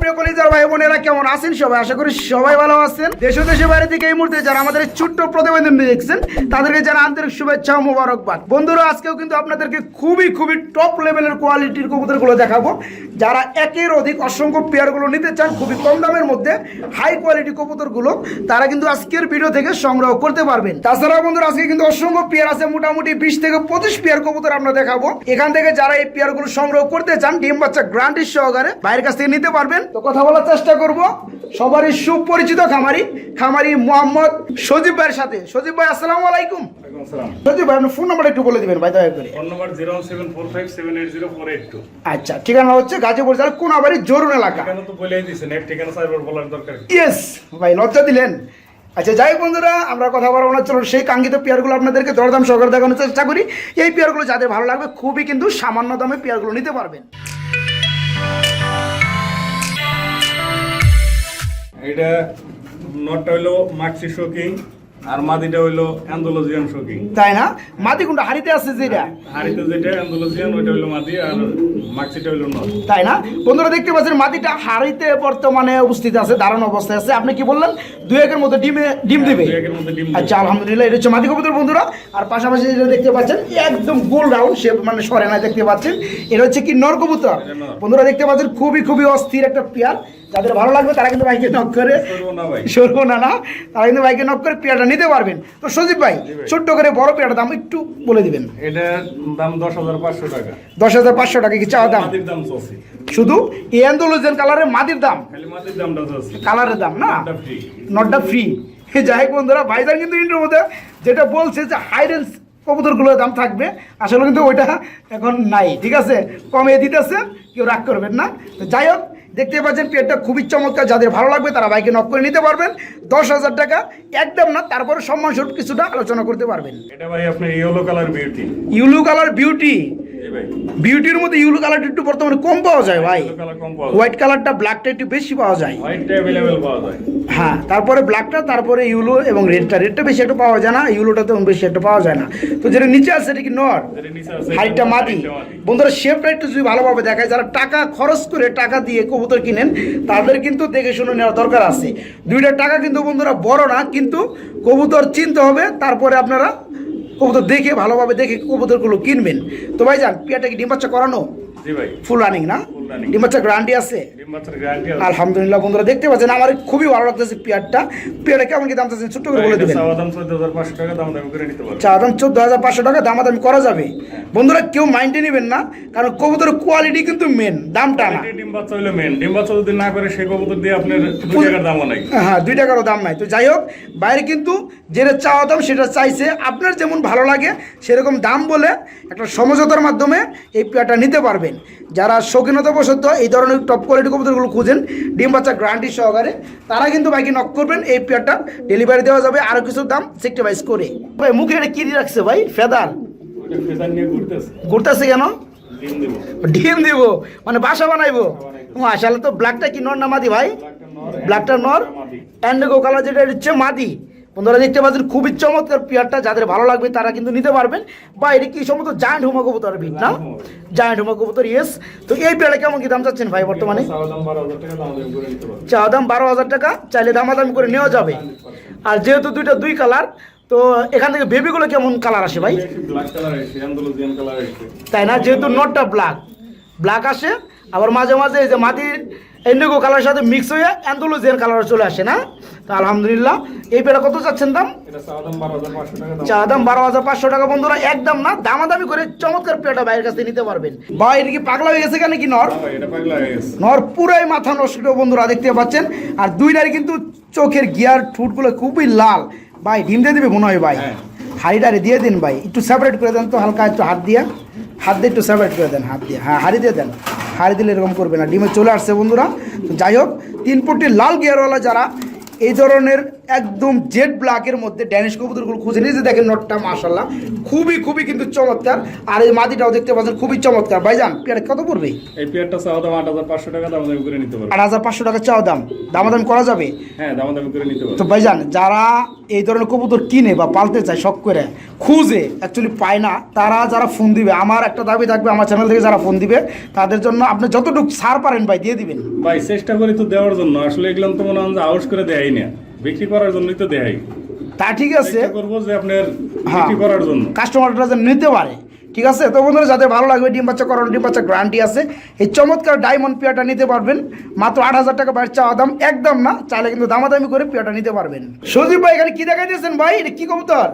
প্রিয় কলিজার ভাই বোনেরা, কেমন আছেন সবাই? আশা করি সবাই ভালো আছেন। দেশ ও দেশের বাইরে থেকে এই মুহূর্তে যারা আমাদের ছোট্ট প্রতিবেদন দেখছেন, তাদেরকে যারা আন্তরিক শুভেচ্ছা ও বন্ধুরা, আজকেও কিন্তু আপনাদেরকে খুবই খুবই টপ লেভেলের কোয়ালিটির কবুতরগুলো দেখাবো। যারা একের অধিক অসংখ্য পেয়ারগুলো নিতে চান, খুবই কম দামের মধ্যে হাই কোয়ালিটি কবুতরগুলো, তারা কিন্তু আজকের ভিডিও থেকে সংগ্রহ করতে পারবেন। তাছাড়া বন্ধুরা, আজকে কিন্তু অসংখ্য পেয়ার আছে, মোটামুটি বিশ থেকে পঁচিশ পেয়ার কবুতর আমরা দেখাবো। এখান থেকে যারা এই পেয়ারগুলো সংগ্রহ করতে চান, ডিম বাচ্চা গ্রান্টির সহকারে বাইরের কাছ থেকে নিতে পারবেন। তো কথা বলার চেষ্টা করব। সবারই সুপরিচিত খামারি খামারি মোহাম্মদ সজীব ভাইয়ের সাথে। সজীব ভাই আসসালামু আলাইকুম। সজীব ভাই আপনার ফোন নাম্বার একটু বলে দিবেন ভাই দয়া করে। Phone number zero seven four five seven eight zero four eight two. আচ্ছা ঠিকানা হচ্ছে গাজীপুর জেলার কোনাবাড়ি জরুন এলাকা। ঠিকানা তো বলেই দিয়েছেন এক ঠিকানা সাইবার বলার দরকার ইয়েস ভাই লজ্জা দিলেন। আচ্ছা যাই বন্ধুরা আমরা কথা বলব না চলুন সেই কাঙ্ক্ষিত পেয়ারগুলো আপনাদেরকে দরদাম সহকারে দেখানোর চেষ্টা করি। এই পেয়ারগুলো যাদের ভালো লাগবে খুবই কিন্তু সামান্য দামে পেয়ারগুলো নিতে পারবেন। এটা নটটা হইল মাক্সি শোকিং আর মাদিটা হইল অ্যান্ডোলজিয়ান শোকিং তাই না? মাটি কোনটা? হাড়িতে আছে যেটা? হাড়িতে যেটা অ্যান্ডোলজিয়ান ওইটা হইল মাদি আর মাক্সিটা হইল নট। তাই না? বন্ধুরা দেখতে পাচ্ছেন মাটিটা হাড়িতে বর্তমানে উপস্থিত আছে দারুণ অবস্থায় আছে। আপনি কি বললেন? দুই একের মধ্যে ডিমে ডিম দিবে? দুই একের মধ্যে ডিম দিবে। আচ্ছা আলহামদুলিল্লাহ এটা হচ্ছে মাটি কবুতর বন্ধুরা। আর পাশাপাশি যেটা দেখতে পাচ্ছেন একদম গোল রাউন্ড শেপ মানে সরে না দেখতে পাচ্ছেন। এটা হচ্ছে কি নর কবুতর? বন্ধুরা দেখতে পাচ্ছেন খুবই খুবই অস্থির একটা পেয়ার। যাদের ভালো লাগবে তারা কিন্তু বাইকে নক করে সরবো না না তারা কিন্তু বাইকে নক করে পেয়ারটা নিতে পারবেন। তো সজীব ভাই ছোট্ট করে বড় পেয়ারটার দাম একটু বলে দিবেন। এটার দাম দশ হাজার পাঁচশো টাকা। দশ হাজার পাঁচশো টাকা কি চাওয়া দাম? শুধু এই অ্যান্ডোলোজেন কালারের মাটির দাম? কালারের দাম না? Free। নটটা ফ্রি যাই হোক বন্ধুরা ভাইজান কিন্তু ইন্টার মধ্যে যেটা বলছে যে হাই রেঞ্জ কবুতরগুলোর দাম থাকবে আসলে কিন্তু ওইটা এখন নাই ঠিক আছে? কমিয়ে দিতেছে কেউ রাগ করবেন না। তো যাই হোক দেখতে পাচ্ছেন পেটটা খুবই চমৎকার যাদের ভালো লাগবে তারা বাইকে নক করে নিতে পারবেন। দশ হাজার টাকা একদম না তারপরে সম্মানস্বরূপ কিছুটা আলোচনা করতে পারবেন। এটা ভাই আপনার yellow colour beauty yellow colour beauty বিউটির মধ্যে ইউলু কালারটা একটু বর্তমানে কম পাওয়া যায় ভাই। হোয়াইট কালারটা ব্ল্যাকটা একটু বেশি পাওয়া যায়। হ্যাঁ তারপরে ব্ল্যাকটা তারপরে ইউলো এবং রেডটা রেডটা বেশি একটা পাওয়া যায় না ইউলোটা তো বেশি একটা পাওয়া যায় না। তো যেটা নিচে আছে সেটা কি নর? হাইটটা মাটি। বন্ধুরা শেপটা একটু যদি ভালোভাবে দেখায় যারা টাকা খরচ করে টাকা দিয়ে কবুতর কিনেন তাদের কিন্তু দেখে শুনে নেওয়া দরকার আছে। দুইটা টাকা কিন্তু বন্ধুরা বড় না কিন্তু কবুতর চিনতে হবে তারপরে আপনারা কবুতর দেখে ভালোভাবে দেখে কবুতরগুলো কিনবেন। তো ভাই যান পিয়াটা কি ডিম বাচ্চা করানো? ভাই। ফুল রানিং না। ডিম বাচ্চা গ্যারান্টি আছে? বাচ্চার গ্যারান্টি আছে। আলহামদুলিল্লাহ বন্ধুরা দেখতে পাচ্ছেন আমার খুবই ভালো লাগতেছে পেয়ারটা। পেয়ারটা কেমন কি দাম চাচ্ছেন ছোট্ট করে বলে দেবেন। চাওয়া দাম চোদ্দ হাজার পাঁচশো টাকা দাম দাম করে চা যাবে বন্ধুরা কেউ মাইন্ডে নেবেন না কারণ কবুতরের কোয়ালিটি কিন্তু মেন দামটা না। ডিম বাচ্চা হইল মেন ডিম বাচ্চা যদি না করে সেই কবুতর দিয়ে আপনার দুই টাকার দামও নাই। হ্যাঁ দুই টাকারও দাম নাই। তো যাই হোক বাইরে কিন্তু যেটা চাওয়া দাম সেটা চাইছে। আপনার যেমন ভালো লাগে সেরকম দাম বলে একটা সমঝোতার মাধ্যমে এই পেয়ারটা নিতে পারবেন। যারা শৌখিনতা বসত এই ধরনের টপ কোয়ালিটি কবুতরগুলো খুঁজেন ডিম বাচ্চা গ্রান্টি সহকারে। তারা কিন্তু বাইকে নক করবেন এই পেয়ারটা ডেলিভারি দেওয়া যাবে আরও কিছু দাম সেক্টিভাইজ করে। ভাই মুখে এটা কি রাখছে ভাই? ফেদার? ঘুরতেছে। কেন? ডিম দিব। মানে বাসা বানাইবো? আসলে তো ব্ল্যাকটা কি নর না মাদি ভাই? ব্ল্যাকটা নর অ্যান্ডগো কালার যেটা হচ্ছে মাদি। বন্ধুরা দেখতে পাচ্ছেন খুবই চমৎকার পেয়ারটা যাদের ভালো লাগবে তারা কিন্তু নিতে পারবেন। বা এটা কি সম্ভবত জায়ান্ট হুমা কবুতর ভিট না? জায়ান্ট হুমা কবুতর। ইয়েস তো এই পেয়ারটা কেমন কি দাম চাচ্ছেন ভাই বর্তমানে? চাওয়া দাম বারো হাজার টাকা দাম দাম দাম চাইলে দামাদামি করে নেওয়া যাবে। আর যেহেতু দুইটা দুই কালার তো এখান থেকে বেবিগুলো কেমন কালার আসে ভাই? তাই না? যেহেতু নোটটা ব্ল্যাক ব্ল্যাক আসে আবার মাঝে মাঝে এই যে মাটির ইন্ডিগো কালারের সাথে মিক্স হয়ে অ্যান্থোলোজিয়ান কালার চলে আসে না? তো আলহামদুলিল্লাহ এই পেটা কত চাচ্ছেন দাম? চা দাম বারো হাজার পাঁচশো টাকা বন্ধুরা একদম না দামাদামি করে চমৎকার পেটা বাইরের কাছ নিতে পারবেন। বা এটা কি পাগলা হয়ে গেছে কেন কি নর? এটা পাগলা গেছে। নর পুরাই মাথা নষ্ট বন্ধুরা দেখতে পাচ্ছেন? আর দুই নারী কিন্তু চোখের গিয়ার ঠুটগুলো খুবই লাল। ভাই ডিম দিয়ে দিবে মনে হয় ভাই? হ্যাঁ। হাড়িটারে দিয়ে দিন ভাই। একটু সেপারেট করে দেন তো হালকা একটু হাত দিয়া। হাত দিয়ে একটু সেপারেট করে দেন হাত দিয়ে। হ্যাঁ হাড়ি দিয়ে দেন। হাড়ি দিলে এরকম করবে না। ডিমে চলে আসছে বন্ধুরা। যাই হোক, তিন ফুটটি লাল গিয়ারওয়ালা যারা, এই ধরনের একদম জেড ব্ল্যাকের মধ্যে ড্যানিশ কবুতরগুলো খুঁজে নিয়েছে। দেখেন নটটা মাশাল্লাহ খুবই খুবই কিন্তু চমৎকার। আর এই মাদিটাও দেখতে পাচ্ছেন খুবই চমৎকার। ভাইজান পেয়ারা কত পড়বে? এই পেয়ারটা চাওয়া দাম আট হাজার পাঁচশো টাকা দাম করে নিতে পারবে আট হাজার পাঁচশো টাকা চাও দাম। দামাদামি করা যাবে? হ্যাঁ দাম দামি করে নিতে তো পারবে ভাইজান যারা এই ধরনের কবুতর কিনে বা পালতে চায় শখ করে খুঁজে অ্যাকচুয়ালি পায় না তারা যারা ফোন দিবে আমার একটা দাবি থাকবে আমার চ্যানেল থেকে যারা ফোন দিবে তাদের জন্য আপনি যতটুকু ছাড় পারেন ভাই দিয়ে দিবেন। ভাই চেষ্টা করি তো দেওয়ার জন্য। আসলে এগুলো তো মনে হয় যে আউস করে দেয় না। বিক্রি করার জন্যই তো দেয়। তা ঠিক আছে। করব যে আপনার হ্যাঁ। বিক্রি করার জন্য। কাস্টমাররা যেন নিতে পারে। ঠিক আছে? তো বন্ধুরা যাদের ভালো লাগবে ডিম বাচ্চা করানো ডিম বাচ্চা গ্যারান্টি আছে। এই চমৎকার ডায়মন্ড পেয়াটা নিতে পারবেন। মাত্র আট হাজার টাকা চাওয়া দাম একদম না। চাইলে কিন্তু দামাদামি করে পেয়াটা নিতে পারবেন। সজীব ভাই এখানে কি দেখাই দিয়েছেন ভাই? এটা কি কবুতর?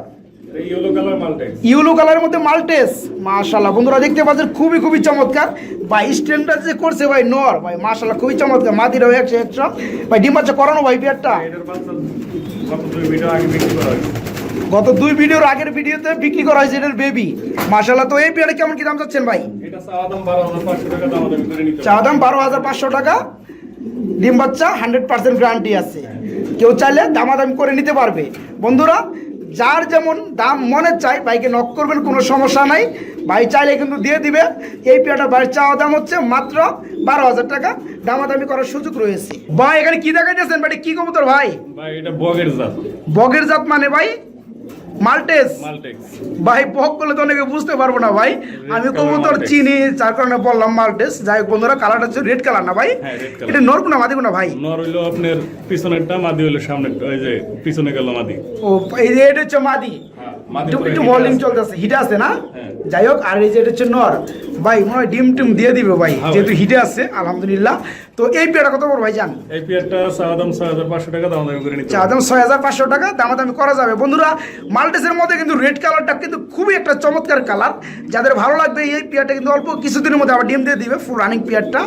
ইউলো কালারের মধ্যে মাল্টেস মাশাল্লাহ বন্ধুরা দেখতে পাচ্ছেন খুবই খুবই চমৎকার। ভাই স্ট্যান্ডার্ড যে করছে ভাই নর। ভাই মাশাল্লাহ খুবই চমৎকার। মাদিরাও একশো একশো ভাই ডিম বাচ্চা করানো ভাই পেয়ারটা গত দুই ভিডিওর আগের ভিডিওতে বিক্রি করা হয়েছে এটার বেবি মাশাল্লাহ তো এই পেয়ারে কেমন কি দাম চাচ্ছেন ভাই? চা দাম বারো হাজার পাঁচশো টাকা ডিম বাচ্চা হান্ড্রেড পার্সেন্ট গ্যারান্টি আছে। কেউ চাইলে দামাদামি করে নিতে পারবে। বন্ধুরা যার যেমন দাম মনে চাই ভাইকে নক করবেন কোনো সমস্যা নাই। ভাই চাইলে কিন্তু দিয়ে দিবে। এই পেয়াটা ভাইয়ের চাওয়া দাম হচ্ছে মাত্র বারো হাজার টাকা। দামাদামি করার সুযোগ রয়েছে। ভাই এখানে কি দেখাইতেছেন? ভাই কি কবুতর ভাই? ভাই এটা বগের জাত। বগের জাত মানে ভাই? মাল্টেস? ভাই পক করলে তো অনেকে বুঝতে পারব না ভাই। আমি কবুতর। চিনি যার কারণে বললাম মাল্টেস। যাই হোক বন্ধুরা কালারটা হচ্ছে রেড কালার না ভাই? এটা red না মাদি না ভাই? নর হইল আপনার পিছনেরটা মাদি হইল সামনেরটা ওই যে পিছনে গেল মাদি। ও এই যে এটা হচ্ছে মাদি। হ্যাঁ, মাদি একটু চলতেছে হিটে আছে না? হ্যাঁ। যাই হোক আর এই যে এটা হচ্ছে নর। ভাই মনে হয় ডিম টিম দিয়ে দিবে ভাই হ্যাঁ, যেহেতু হিটে আছে আলহামদুলিল্লাহ। তো এই পেয়ারা কত বড় ভাই জান? এই পেয়ারটা চাওয়া দাম ছয় হাজার পাঁচশো টাকা দাম দামি করে নিতে চা পারবে দাম ছয় হাজার পাঁচশো টাকা দামাদামি করা যাবে। বন্ধুরা মাল্টেসের মধ্যে কিন্তু রেড কালারটা কিন্তু খুবই একটা চমৎকার কালার যাদের ভালো লাগবে এই পেয়ারটা কিন্তু অল্প কিছুদিনের মধ্যে আবার ডিম দিয়ে দিবে ফুল রানিং পেয়ারটা।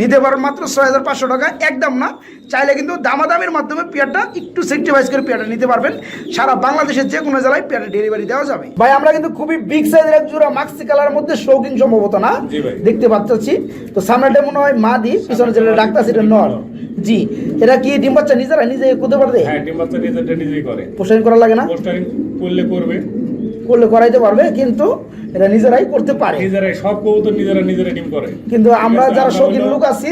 নিতে পারেন মাত্র ছয় হাজার পাঁচশো টাকা একদম না। চাইলে কিন্তু দামাদামের মাধ্যমে পেয়ারটা একটু সেক্টিভাইজ করে পেয়ারটা নিতে পারবেন। সারা বাংলাদেশের যে কোনো জেলায় পেয়ারটা ডেলিভারি দেওয়া যাবে। ভাই আমরা কিন্তু খুবই বিগ সাইজের এক জোড়া মাক্সি কালারের মধ্যে শৌখিন সম্ভবত না। দেখতে পাচ্ছি। তো সামনেটা মনে হয় মা দি পিছনে যেটা ডাক্তার সেটা নর। জি এটা কি ডিম বাচ্চা নিজেরা নিজে করতে পারবে হ্যাঁ ডিম বাচ্চা নিজেরটা নিজেই করে। পোস্টারিং করা লাগে না? পোস্টারিং করলে করবে। করলে করাইতে পারবে কিন্তু এটা নিজেরাই করতে পারে। নিজেরাই সব কবুতর নিজেরা নিজেরা ডিম করে। কিন্তু আমরা যারা শৌখিন লোক আছি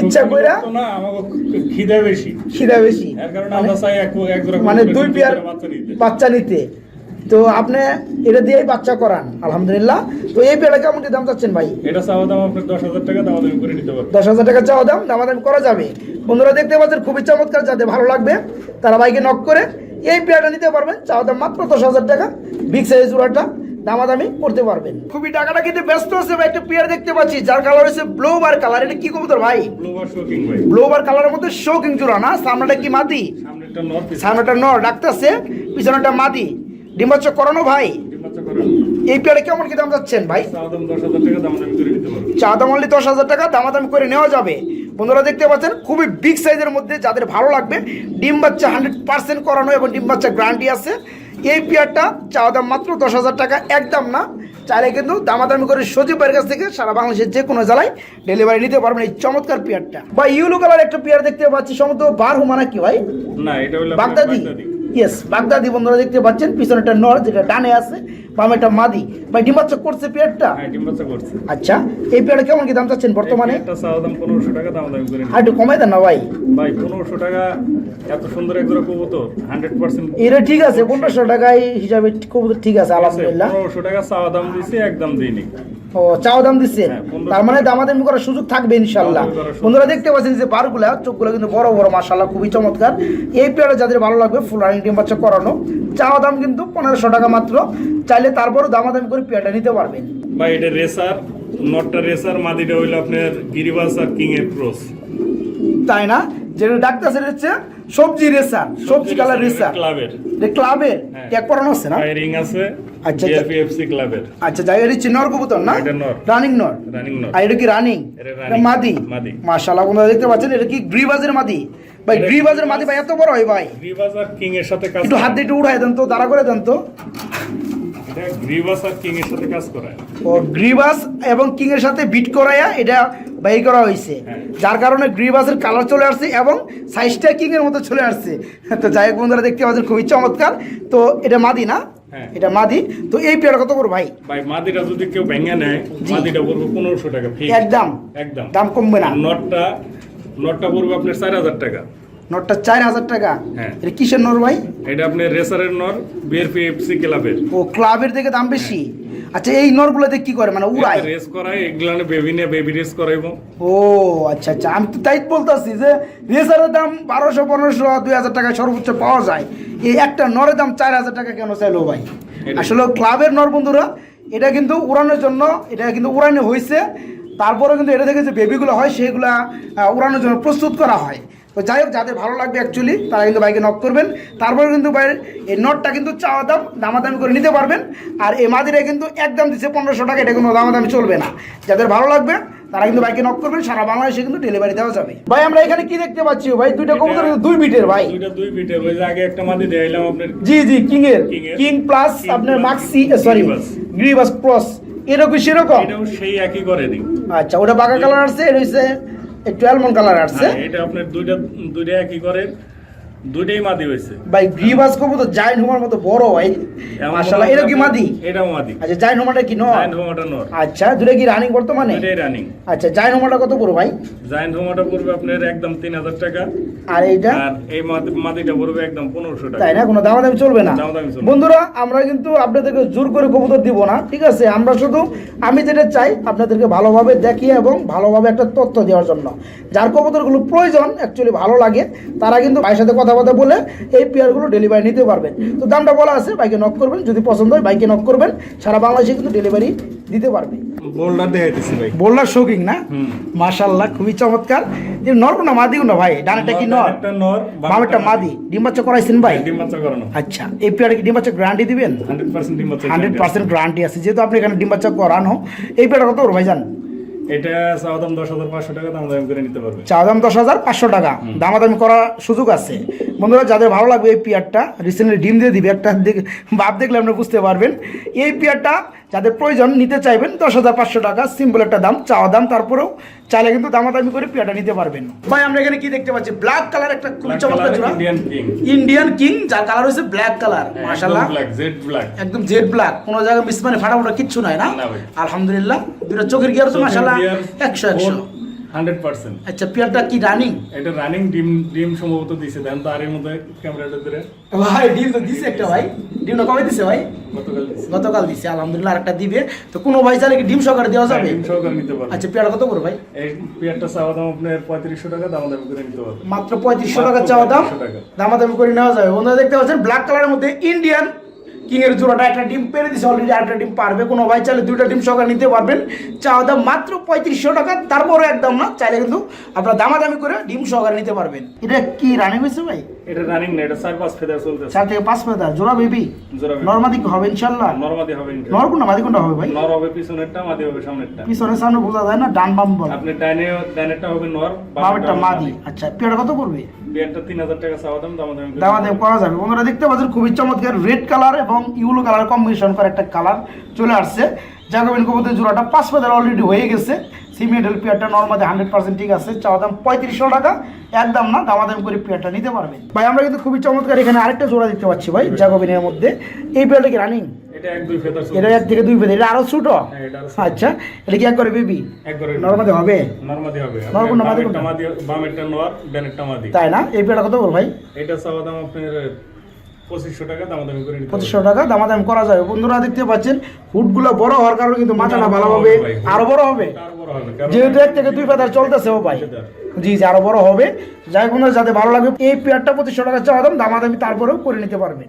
ইচ্ছা কইরা না আমাকে খিদে বেশি। খিদা বেশি। এর কারণে আমরা চাই এক এক মানে দুই পেয়ার বাচ্চা নিতে। তো আপনি এটা দিয়েই বাচ্চা করান আলহামদুলিল্লাহ। তো এই পেয়ারা কেমন দাম চাচ্ছেন ভাই? এটা চাওয়া দাম আপনার দশ হাজার টাকা দাম দামি করে নিতে পারবে। দশ হাজার টাকা চাওয়া দাম দামাদামি করা যাবে। বন্ধুরা দেখতে পাচ্ছেন খুবই চমৎকার যাতে ভালো লাগবে তারা বাইকে নক করে এই পেয়ারটা নিতে পারবেন চাওয়া দাম মাত্র দশ হাজার টাকা। বিগ সাইজ জোড়াটা দামাদামি করতে পারবেন। খুবই টাকাটা কিন্তু ব্যস্ত আছে ভাই একটা পেয়ার দেখতে পাচ্ছি যার কালার হচ্ছে ব্লু বার কালার এটা কি কবুতর ভাই? ব্লোবার শোকিং ভাই। ব্লু বার কালারের মধ্যে শৌকিং জোড়া না? সামনেটা কি মাদি? সামনেটা নর ডাকতেছে পিছনেটা মাদি। ডিম্বাচ্চ করানো ভাই? এই পেয়ারে কেমন কি দাম যাচ্ছেন ভাই? চাওয়া দশ হাজার টাকা দাম করে নিতে পারবে। চা দাম অনলি দশ হাজার টাকা দামাদামি করে নেওয়া যাবে। বন্ধুরা দেখতে পাচ্ছেন খুবই বিগ সাইজের মধ্যে যাদের ভালো লাগবে ডিম বাচ্চা হান্ড্রেড পার্সেন্ট করানো এবং ডিম বাচ্চা গ্যারান্টি আছে। এই পেয়ারটা চাওয়া দাম মাত্র দশ হাজার টাকা একদম না। চাইলে কিন্তু দামাদামি করে সজীব ভাইয়ের কাছ থেকে সারা বাংলাদেশের যে কোনো জেলায় ডেলিভারি নিতে পারবেন এই চমৎকার পেয়ারটা বা ইউলো কালার একটা পেয়ার দেখতে পাচ্ছি সম্ভবত বার হুমানা কি ভাই? না এটা বাগদাদি। ইয়েস বাগদাদি বন্ধুরা দেখতে পাচ্ছেন পিছনে একটা নর যেটা ডানে আছে। মাদি। ভাই ডিম করছে পেয়ারটা হ্যাঁ করছে। আচ্ছা এই পেয়ারটা কেমন কি দাম চাচ্ছেন বর্তমানে? একটা চাওয়া দাম পনেরোশো টাকা দাম দামি করে আর একটু কমাই দেন না ভাই। ভাই টাকা এত সুন্দর এক জোড়া কবুতর হান্ড্রেড পার্সেন্ট এটা ঠিক আছে পনেরোশো টাকায় হিসাবে খুব ঠিক আছে আলহামদুলিল্লাহ। পনেরোশো টাকা চাওয়া দাম দিছি একদম দিইনি। ও চাও দাম দিচ্ছেন হ্যাঁ, 1500 তার মানে দামাদামি করার সুযোগ থাকবে ইনশাল্লাহ বন্ধুরা দেখতে পাচ্ছেন যে বারগুলা চোখগুলো কিন্তু বড় বড় খুবই চমৎকার। এই পেয়ারে যাদের ভালো লাগবে ফুল রানিং বাচ্চা করানো। চাওয়া দাম কিন্তু পনেরোশো টাকা মাত্র। চাইলে তারপরও দামাদামি করে পেয়ারটা নিতে পারবেন। ভাই এটা রেসার নটটা রেসার মাদিটা হইল আপনার গিরিবাস আর কিং এর ক্রস তাই না? যেটা ডাক্তার সেটা হচ্ছে সবজি রেসার সবজি কালার রেসার ক্লাবের। এটা ক্লাবের? হ্যাঁ। ট্যাগ আছে না? রিং আছে আচ্ছা, জিআরপিএফসি ক্লাবের। আচ্ছা যাই এটা হচ্ছে নর কবুতর না? এটা নর। রানিং নর। রানিং নট আর এটা কি রানিং? এটা মাদি? মাদি। মাশাআল্লাহ বন্ধুরা দেখতে পাচ্ছেন এটা কি গ্রিবাজের মাদি? ভাই গ্রিবাজের মাদি ভাই এত বড় হয় ভাই। গ্রিবাস আর কিং এর সাথে কাজ একটু হাত দিয়ে উঠাই দেন তো দাঁড়া করে দেন তো। এটা গ্রিবাস আর কিং এর সাথে কাজ করায়। ও গ্রিবাস এবং কিং এর সাথে বিট করাইয়া এটা বাই করা হয়েছে হ্যাঁ। যার কারণে গ্রিবাসের কালার চলে আসছে এবং সাইজটা কিং এর মতো চলে আসছে। তো যাই হোক বন্ধুরা দেখতে পাচ্ছেন খুবই চমৎকার। তো এটা মাদি না? হ্যাঁ। এটা মাদি। তো এই পেয়ারা কত করে ভাই? ভাই মাদিটা যদি কেউ ভেঙে নেয় মাদিটা পড়বে পনেরোশো টাকা একদম। একদম। দাম কমবে না। নটটা নটটা পড়বে আপনার চার হাজার টাকা। নোটটা চার হাজার টাকা। হ্যাঁ। এটা কিসের নোর ভাই? এটা আপনার রেসারের নর ক্লাবের। ও ক্লাবের থেকে দাম বেশি? আচ্ছা এই নরগুলোতে কি করে? মানে উড়ায়? রেস করায় বেবি নিয়ে বেবি রেস করাইবো। ও আচ্ছা আচ্ছা। আমি তো তাই বলতেছি যে রেসারের দাম বারোশো পনেরোশো দুই হাজার টাকা সর্বোচ্চ পাওয়া যায়। এই একটা নরের দাম চার হাজার টাকা কেন চাইলো ভাই? আসলে ক্লাবের নর বন্ধুরা এটা কিন্তু উড়ানোর জন্য এটা কিন্তু উড়ানো হয়েছে তারপরে কিন্তু এটা থেকে যে বেবিগুলো হয় সেগুলা উড়ানোর জন্য প্রস্তুত করা হয়। তো যাই হোক যাদের ভালো লাগবে অ্যাকচুয়ালি তারা কিন্তু বাইকে নক করবেন। তারপরে কিন্তু বাইরের এই নটটা কিন্তু চাওয়া দাম দামাদামি করে নিতে পারবেন। আর এই মাদিরা কিন্তু একদম দিচ্ছে পনেরোশো টাকা এটা কোনো দামাদামি চলবে না। যাদের ভালো লাগবে তারা কিন্তু বাইকে নক করবেন সারা বাংলাদেশে কিন্তু ডেলিভারি দেওয়া যাবে। ভাই আমরা এখানে কি দেখতে পাচ্ছি? ভাই দুইটা কবুতর কিন্তু দুই বিটের ভাই। দুইটা দুই ফিটের ওই যে আগে একটা মাদি দেখাইলাম আপনার জি জি কিং এর কিং প্লাস আপনার মাক্সি সরি। গ্রিবাস ক্রস এরকম সেরকম? এটাও সেই একই করে দিই। আচ্ছা ওটা বাঁকা কালার আছে হচ্ছে একটু অ্যালমন্ড কালার আসছে। হ্যাঁ, এটা আপনার দুইটা দুইটা কি করে। দুইটাই মাদি হয়েছে। ভাই গ্রিবাস কবুতর জাইন্ট হোমার মতো বড় ভাই মাশাআল্লাহ এটা কি মাদি? এটাও মাদি। আচ্ছা জাইন্ট হোমারটা কি নয় জায়ান্ট হোমাটা নর। আচ্ছা দুটো কি রানিং বর্তমানে? রানিং আচ্ছা জাইন্ট হোমারটা কত পড়ো ভাই? জায়ান্ট হোমাটা পড়বে আপনার একদম তিন হাজার টাকা। আর এইটা? আর এই মাদিটা পড়বে একদম পনেরোশো টাকা। তাই না? কোনো দামাদামি চলবে না। দামাদামি চলবে না। বন্ধুরা আমরা কিন্তু আপনাদেরকে জোর করে কবুতর দিব না ঠিক আছে? আমরা শুধু আমি যেটা চাই আপনাদেরকে ভালোভাবে দেখিয়ে এবং ভালোভাবে একটা তথ্য দেওয়ার জন্য। যার কবুতরগুলো প্রয়োজন অ্যাকচুয়ালি ভালো লাগে তারা কিন্তু ভাইয়ের সাথে কথাবার্তা বলে এই পেয়ারগুলো ডেলিভারি নিতে পারবেন। তো দামটা বলা আছে বাইকে নক করবেন যদি পছন্দ হয় বাইকে নক করবেন সারা বাংলাদেশে কিন্তু ডেলিভারি দিতে পারবে। বোল্ডার দেখাইতেছি ভাই। বললার শৌকিং না? হুম। খুবই চমৎকার। যে নর না মাদি না ভাই? ডানাটা কি নর? একটা নর বামেরটা মাদি। ডিম বাচ্চা করাইছেন ভাই? ডিম বাচ্চা করানো। আচ্ছা এই পেয়ারে কি ডিম বাচ্চা গ্যারান্টি দিবেন? ডিম বাচ্চা গ্যারান্টি আছে। যেহেতু আপনি এখানে ডিম বাচ্চা করানো এই পেয়ারটা কত করে ভাইজান এটা চাওয়া দাম দশ হাজার পাঁচশো টাকা করে নিতে পারবে। দাম দশ হাজার পাঁচশো টাকা। দামাদামি করার সুযোগ আছে। বন্ধুরা যাদের ভালো লাগবে এই পেয়ারটা রিসেন্টলি ডিম দিয়ে দিবে। একটা দেখ- ভাব দেখলে আপনি বুঝতে পারবেন। এই পেয়ারটা যাদের প্রয়োজন নিতে চাইবেন দশ হাজার পাঁচশো টাকা সিম্পল একটা দাম চাওয়া দাম তারপরেও চাইলে কিন্তু দামাদামি করে পেয়াটা নিতে পারবেন। ভাই আমরা এখানে কি দেখতে পাচ্ছি? ব্ল্যাক কালার একটা খুবই চমৎকার জোড়া ইন্ডিয়ান কিং ইন্ডিয়ান কিং যার কালার হচ্ছে black colour black jet black একদম জেড ব্ল্যাক কোনো জায়গায় মিস মানে ফাটাফাটা কিচ্ছু নাই না? আলহামদুলিল্লাহ দুটো চোখের গিয়ার তো মাশাল্লাহ একশো একশো। Hundred percent. আচ্ছা পেয়ারটা কি রানিং এটা রানিং ডিম ডিম সম্ভবত দিছে দেন তো আর এর মধ্যে ক্যামেরাটা ধরে। ভাই ডিম তো দিছে একটা ভাই। ডিমটা কবে দিছে ভাই? গতকাল দিছে। গতকাল দিছে আলহামদুলিল্লাহ আরেকটা দিবে। তো কোনো ভাই চাইলে কি ডিম সহকারে দেওয়া যাবে? ডিম সহকারে নিতে পারবে। আচ্ছা পেয়ারটা কত করে ভাই? এই পেয়ারটা চাওয়া দাম আপনার পঁয়ত্রিশশো টাকা দাম দাম করে নিতে পারবে। মাত্র পঁয়ত্রিশশো টাকা চাওয়া দাম। 3500 টাকা। দামাদামি করে নেওয়া যাবে। বন্ধুরা দেখতে পাচ্ছেন ব্ল্যাক কালারের মধ্যে ইন্ডিয়ান কিং এর জোড়াটা একটা ডিম পেরে দিছে অলরেডি একটা ডিম পারবে। কোনো ভাই চাইলে দুইটা ডিম সকাল নিতে পারবেন। চাওয়া দাম মাত্র পঁয়ত্রিশশো টাকা, তারপরও একদম না, চাইলে কিন্তু আপনার দামাদামি করে ডিম সহকারে নিতে পারবেন। এটা কি রানি হয়েছে ভাই? এটা রানিং না এটা চার পাঁচ ফেদার চলতেছে। চার থেকে পাঁচ পেতার জোড়া বেবি জোড়া। হবে ইনশাল্লাহ নরমাদি হবে ইনশাআল্লাহ। নর কোনটা মাদি কোনটা হবে ভাই? নর হবে পিছনেরটা মাদি হবে সামনেরটা। পিছনের সামনে বোঝা যায় না ডান বাম বল। আপনি হবে নর বামেরটা মাদি। আচ্ছা কত পড়বে? তিন হাজার টাকা চাওয়া দাম দাম দাম দাম করা যাবে। বন্ধুরা দেখতে পাচ্ছেন খুবই চমৎকার রেড কালার এবং ইউলো কালার কম্বিনেশন করে একটা কালার চলে আসছে। জাগোবিন কবুতের জোড়াটা পাঁচ পেদার অলরেডি হয়ে গেছে। সিমেন্টাল পেয়ারটা নর্মালি হান্ড্রেড পার্সেন্ট ঠিক আছে চাওয়া দাম পঁয়ত্রিশশো টাকা একদম না দামাদাম করে পেয়ারটা নিতে পারবেন। ভাই আমরা কিন্তু খুবই চমৎকার এখানে আরেকটা জোড়া দিতে পাচ্ছি ভাই জাগোবিনের মধ্যে। এই পেয়ারটা কি রানিং এটা এক থেকে দুই পেদার এটা আরও ছোট? হ্যাঁ। আচ্ছা এটা কি এক করে বেবি হবে? নরমাদি হবে। মাদি তাই না? এই পেয়ারটা কত বল ভাই? এটা আপনার পঁচিশশো টাকা করে পঁচিশশো টাকা দামাদাম করা যাবে। বন্ধুরা দেখতে পাচ্ছেন হুডগুলো বড় হওয়ার কারণে কিন্তু মাথাটা ভালো হবে আরও বড় হবে। যেহেতু এক থেকে দুই পাতার চলতেছে ও ভাই। জি জি আরও বড় হবে। যাই যাতে ভালো লাগবে এই পেয়ারটা পঁচিশশো টাকা চাওয়া দাম দামাদামি তারপরেও করে নিতে পারবেন